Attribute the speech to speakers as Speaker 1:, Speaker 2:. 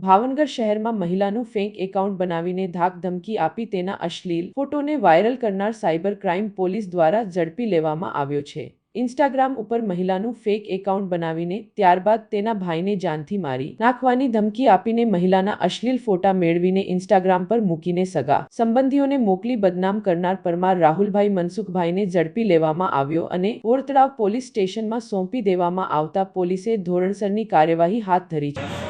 Speaker 1: ભાવનગર શહેરમાં મહિલાનું fake account બનાવીને ધાક ધમકી આપી તેના અશ્લીલ ફોટોને વાયરલ કરનાર સાયબર ક્રાઇમ પોલીસ દ્વારા ઝડપી લેવામાં આવ્યો છે. ઇન્સ્ટાગ્રામ ઉપર મહિલાનું ફેક એકાઉન્ટ બનાવીને ત્યારબાદ તેના ભાઈને જાનથી મારી નાખવાની ધમકી આપીને મહિલાના અશ્લીલ ફોટા મેળવીને ઇન્સ્ટાગ્રામ પર મૂકીને સગા સંબંધીઓને મોકલી બદનામ કરનાર પરમાર રાહુલભાઈ મનસુખભાઈને ઝડપી લેવામાં આવ્યો અને ઓરતળાવ પોલીસ સ્ટેશનમાં સોંપી દેવામાં આવતા પોલીસે ધોરણસરની કાર્યવાહી હાથ ધરી છે.